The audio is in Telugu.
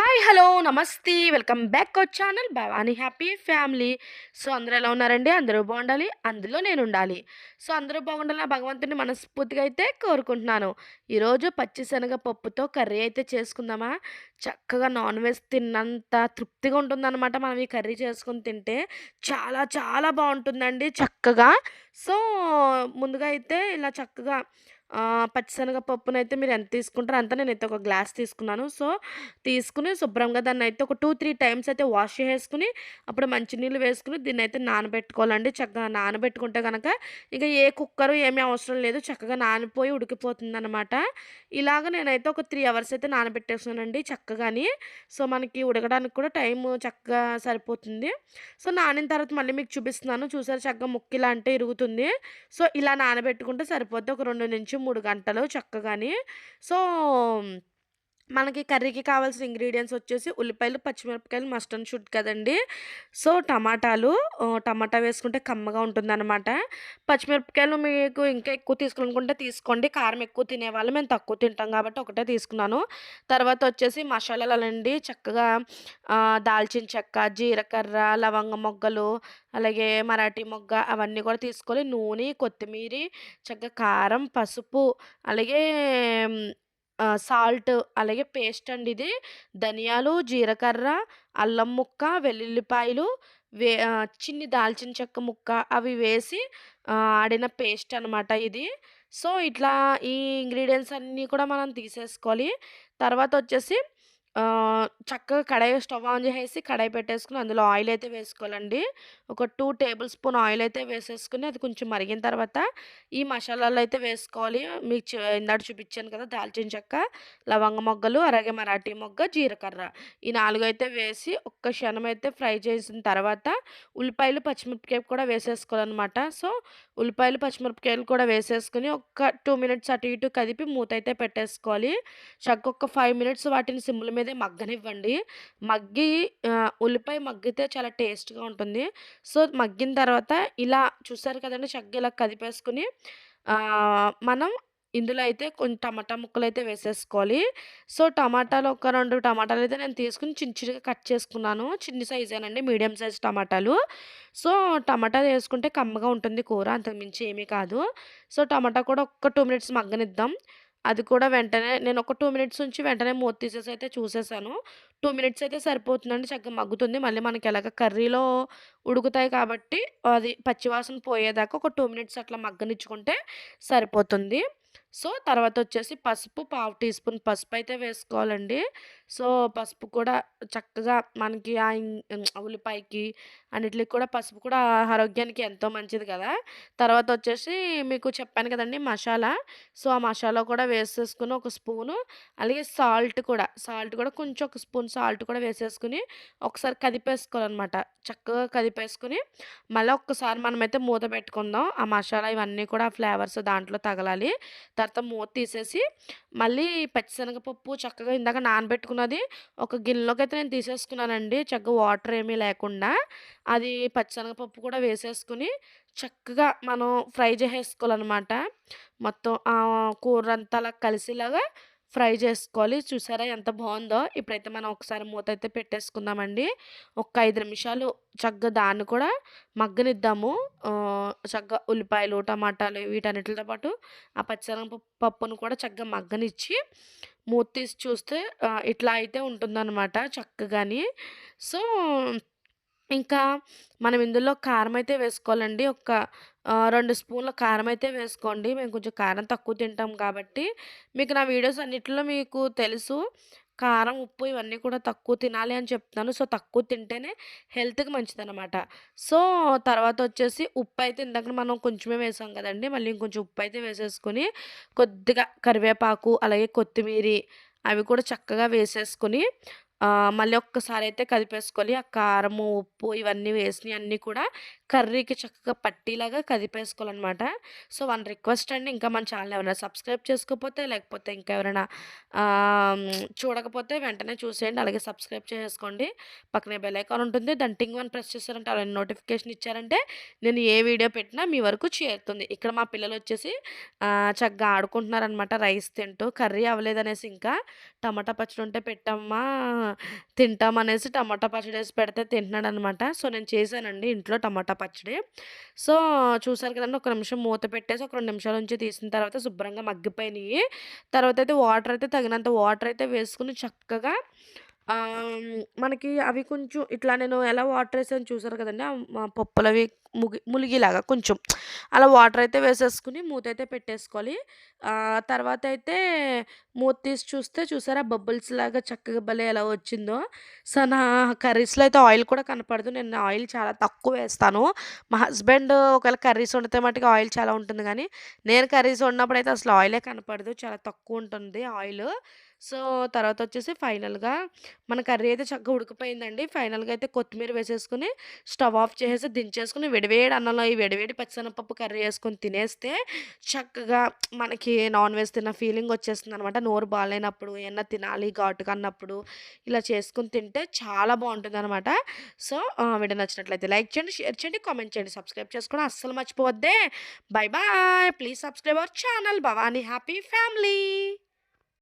హాయ్ హలో నమస్తే. Welcome back our channel Bhavani happy family. So అందరూ ఎలా ఉన్నారండి? అందరూ బాగుండాలి? అందులో నేను ఉండాలి సో అందరూ బాగుండాలని భగవంతుని మనస్ఫూర్తిగా అయితే కోరుకుంటున్నాను. ఈరోజు పచ్చిశనగ పప్పుతో కర్రీ అయితే చేసుకుందామా? చక్కగా నాన్ వెజ్ తిన్నంత తృప్తిగా ఉంటుందన్నమాట మనం ఈ కర్రీ చేసుకుని తింటే. చాలా చాలా బాగుంటుందండి చక్కగా. సో ముందుగా అయితే ఇలా చక్కగా పచ్చిశనగ పప్పునైతే మీరు ఎంత తీసుకుంటారో అంత నేనైతే ఒక గ్లాస్ తీసుకున్నాను. సో తీసుకుని శుభ్రంగా దాన్ని అయితే ఒక టూ త్రీ టైమ్స్ అయితే వాష్ చేసుకుని అప్పుడు మంచినీళ్ళు వేసుకుని దీన్ని అయితే నానబెట్టుకోవాలండి. చక్కగా నానబెట్టుకుంటే కనుక ఇక ఏ కుక్కరు ఏమీ అవసరం లేదు. చక్కగా నానిపోయి ఉడికిపోతుంది అనమాట ఇలాగ నేనైతే ఒక త్రీ అవర్స్ అయితే నానబెట్టేసానండి చక్కగాని. సో మనకి ఉడకడానికి కూడా టైం చక్కగా సరిపోతుంది. సో నానిన తర్వాత మళ్ళీ మీకు చూపిస్తున్నాను. చూసారు చక్కగా ముక్కిలా అంటే ఇరుగుతుంది. సో ఇలా నానబెట్టుకుంటే సరిపోతుంది ఒక రెండు నుంచి మూడు గంటలు చక్కగాని. సో మనకి కర్రీకి కావాల్సిన ఇంగ్రీడియంట్స్ వచ్చేసి ఉల్లిపాయలు పచ్చిమిరపకాయలు మస్ట్ షూట్ షుడ్ కదండి. సో టమాటాలు టమాటా వేసుకుంటే కమ్మగా ఉంటుందన్నమాట. పచ్చిమిరపకాయలు మీకు ఇంకా ఎక్కువ తీసుకోవాలనుకుంటే తీసుకోండి. కారం ఎక్కువ తినేవాళ్ళు మేము తక్కువ తింటాం కాబట్టి ఒకటే తీసుకున్నాను. తర్వాత వచ్చేసి మసాలాలు అండి చక్కగా దాల్చిన చెక్క జీలకర్ర లవంగ మొగ్గలు అలాగే మరాఠీ మొగ్గ అవన్నీ కూడా తీసుకోవాలి. నూనె కొత్తిమీర చక్కగా కారం పసుపు అలాగే సాల్ట్ అలాగే పేస్ట్ అండి ఇది. ధనియాలు జీలకర్ర అల్లం ముక్క వెల్లుల్లిపాయలు వే చిన్ని దాల్చిన చెక్క ముక్క అవి వేసి ఆడిన పేస్ట్ అనమాట ఇది. సో ఇట్లా ఈ ఇంగ్రీడియంట్స్ అన్నీ కూడా మనం తీసేసుకోవాలి. తర్వాత వచ్చేసి చక్కగా కడాయి స్టవ్ ఆన్ చేసేసి కడాయి పెట్టేసుకుని అందులో ఆయిల్ అయితే వేసుకోవాలండి. ఒక టూ టేబుల్ స్పూన్ ఆయిల్ అయితే వేసేసుకుని అది కొంచెం మరిగిన తర్వాత ఈ మసాలాలు అయితే వేసుకోవాలి. మీకు చూ- ఇందాక చూపించాను కదా దాల్చిన చెక్క లవంగ మొగ్గలు అలాగే మరాఠీ మొగ్గ జీలకర్ర. ఈ నాలుగు అయితే వేసి ఒక్క క్షణం అయితే ఫ్రై చేసిన తర్వాత ఉల్లిపాయలు పచ్చిమిరపకాయలు కూడా వేసేసుకోవాలన్నమాట. సో ఉల్లిపాయలు పచ్చిమిరపకాయలు కూడా వేసేసుకుని ఒక టూ మినిట్స్ అటు ఇటు కదిపి మూత అయితే పెట్టేసుకోవాలి. చక్క ఒక ఫైవ్ మినిట్స్ వాటిని సిమ్ల మీద మగ్గనివ్వండి. మగ్గి ఉల్లిపాయ మగ్గితే చాలా టేస్ట్గా ఉంటుంది. సో మగ్గిన తర్వాత ఇలా చూసారు కదండి చక్కగా ఇలా కదిపేసుకుని మనం ఇందులో అయితే కొన్ని టమాటా ముక్కలు అయితే వేసేసుకోవాలి. సో టమాటాలు ఒక రెండు టమాటాలు అయితే నేను తీసుకుని చిన్న చిన్నగా కట్ చేసుకున్నాను. చిన్న సైజేనండి మీడియం సైజ్ టమాటాలు. సో టమాటా వేసుకుంటే కమ్మగా ఉంటుంది కూర అంతకుమించి ఏమీ కాదు. సో టమాటా కూడా ఒక్క టూ మినిట్స్ మగ్గనిద్దాం. అది కూడా వెంటనే నేను ఒక టూ మినిట్స్ నుంచి వెంటనే మూత తీసేసి అయితే చూసేసాను. టూ మినిట్స్ అయితే సరిపోతుందండి చక్కగా మగ్గుతుంది. మళ్ళీ మనకి ఎలాగ కర్రీలో ఉడుకుతాయి కాబట్టి అది పచ్చివాసన పోయేదాకా ఒక టూ మినిట్స్ అట్లా మగ్గనిచ్చుకుంటే సరిపోతుంది. సో తర్వాత వచ్చేసి పసుపు పావు టీ స్పూన్ పసుపు అయితే వేసుకోవాలండి. సో పసుపు కూడా చక్కగా మనకి ఆ ఉల్లిపాయకి అన్నిటికి కూడా పసుపు కూడా ఆరోగ్యానికి ఎంతో మంచిది కదా! తర్వాత వచ్చేసి మీకు చెప్పాను కదండి మసాలా. సో ఆ మసాలా కూడా వేసేసుకుని ఒక స్పూను అలాగే సాల్ట్ కూడా సాల్ట్ కూడా కొంచెం ఒక స్పూన్ సాల్ట్ కూడా వేసేసుకుని ఒకసారి కదిపేసుకోవాలన్నమాట. చక్కగా కదిపేసుకుని మళ్ళీ ఒక్కసారి మనమైతే మూత పెట్టుకుందాం. ఆ మసాలా ఇవన్నీ కూడా ఫ్లేవర్స్ దాంట్లో తగలాలి. తర్వాత మూత తీసేసి మళ్ళీ పచ్చిశనగపప్పు చక్కగా ఇందాక తీసుకున్నది. ఒక గిన్నెలోకి అయితే నేను తీసేసుకున్నానండి. చక్కగా వాటర్ ఏమీ లేకుండా. అది పచ్చనగపప్పు కూడా వేసేసుకుని చక్కగా మనం ఫ్రై చేసేసుకోవాలన్నమాట. మొత్తం ఆ కూర అంతా అలా కలిసేలాగా ఫ్రై చేసుకోవాలి. చూసారా ఎంత బాగుందో. ఇప్పుడైతే మనం ఒకసారి మూత అయితే పెట్టేసుకుందామండి. ఒక ఐదు నిమిషాలు చక్కగా దాన్ని కూడా మగ్గనిద్దాము. చక్కగా ఉల్లిపాయలు టమాటాలు వీటన్నిటితో పాటు ఆ పచ్చనగ పప్పును కూడా చక్కగా మగ్గనిచ్చి మూత తీసి చూస్తే ఇట్లా అయితే ఉంటుందన్నమాట చక్కగాని. సో ఇంకా మనం ఇందులో కారం అయితే వేసుకోవాలండి. ఒక రెండు స్పూన్ల కారం అయితే వేసుకోండి. మేము కొంచెం కారం తక్కువ తింటాం కాబట్టి. మీకు నా వీడియోస్ అన్నిటిలో మీకు తెలుసు. కారం ఉప్పు ఇవన్నీ కూడా తక్కువ తినాలి అని చెప్తున్నాను. సో తక్కువ తింటేనే హెల్త్కి మంచిదన్నమాట. సో తర్వాత వచ్చేసి ఉప్పు అయితే ఇందాక మనం కొంచెమే వేసాం కదండి మళ్ళీ ఇంకొంచెం ఉప్పు అయితే వేసేసుకొని కొద్దిగా కరివేపాకు అలాగే కొత్తిమీర అవి కూడా చక్కగా వేసేసుకొని మళ్ళీ ఒక్కసారి అయితే కదిపేసుకోవాలి ఆ కారము ఉప్పు ఇవన్నీ వేసినవి అన్నీ కూడా కర్రీకి చక్కగా పట్టీలాగా కదిపేసుకోవాలన్నమాట సో వన్ రిక్వెస్ట్ అండి. ఇంకా మన ఛానల్ ఎవరైనా సబ్స్క్రైబ్ చేసుకోకపోతే లేకపోతే ఇంకా ఎవరైనా చూడకపోతే వెంటనే చూసేయండి. అలాగే సబ్స్క్రైబ్ చేసుకోండి. పక్కనే బెల్ ఐకాన్ ఉంటుంది. దాని టింగ్ వన్ ప్రెస్ చేశారంటే అలా నోటిఫికేషన్ ఇచ్చారంటే నేను ఏ వీడియో పెట్టినా మీ వరకు చేరుతుంది. ఇక్కడ మా పిల్లలు వచ్చేసి చక్కగా ఆడుకుంటున్నారనమాట రైస్ తింటూ కర్రీ అవ్వలేదనేసి ఇంకా టమాటా పచ్చడి ఉంటే పెట్టమ్మా తింటామనేసి టమాటా పచ్చడి వేసి పెడితే తింటున్నాడనమాట. సో, నేను చేశానండి ఇంట్లో టమాటా పచ్చడి. సో, చూసారు కదండీ! ఒక నిమిషం మూత పెట్టేసి ఒక రెండు నిమిషాల నుంచి తీసిన తర్వాత శుభ్రంగా మగ్గిపోయినాయి తర్వాత అయితే వాటర్ అయితే తగినంత వాటర్ అయితే వేసుకుని చక్కగా మనకి అవి కొంచెం ఇట్లా నేను ఎలా వాటర్ వేసాను చూసారు కదండి మా పప్పులవి ముగి ములిగిలాగా కొంచెం అలా వాటర్ అయితే వేసేసుకొని మూతయితే పెట్టేసుకోవాలి. తర్వాత అయితే మూత తీసి చూస్తే చూసారా బబుల్స్‌లాగా చక్కగా భలే ఎలా వచ్చిందో. సో, నా కర్రీస్‌లో అయితే ఆయిల్ కూడా కనపడదు. నేను ఆయిల్ చాలా తక్కువ వేస్తాను మా హస్బెండ్ ఒకవేళ కర్రీస్ వండితే మటుకు ఆయిల్ చాలా ఉంటుంది కానీ నేను కర్రీస్ వండినప్పుడు అయితే అసలు ఆయిలే కనపడదు. చాలా తక్కువ ఉంటుంది ఆయిల్ సో, తర్వాత వచ్చేసి ఫైనల్‌గా మన కర్రీ అయితే చక్కగా ఉడికిపోయిందండి. ఫైనల్‌గా అయితే కొత్తిమీర వేసేసుకొని స్టవ్ ఆఫ్ చేసేసి దించేసుకుని విడివేడి అన్నంలో ఈ విడివేడి పచ్చిశనగపప్పు కర్రీ వేసుకొని తినేస్తే చక్కగా మనకి నాన్ వెజ్ తిన్న ఫీలింగ్ వచ్చేస్తుంది అనమాట నోరు బాగాలేనప్పుడు ఏమన్నా తినాలి ఘాటుగా అన్నప్పుడు ఇలా చేసుకుని తింటే చాలా బాగుంటుంది అనమాట సో, వీడియో నచ్చినట్లయితే లైక్ చేయండి, షేర్ చేయండి, కామెంట్ చేయండి. సబ్స్క్రైబ్ చేసుకోవడం అస్సలు మర్చిపోవద్దే. Bye bye. Please subscribe our channel Bhavani happy family.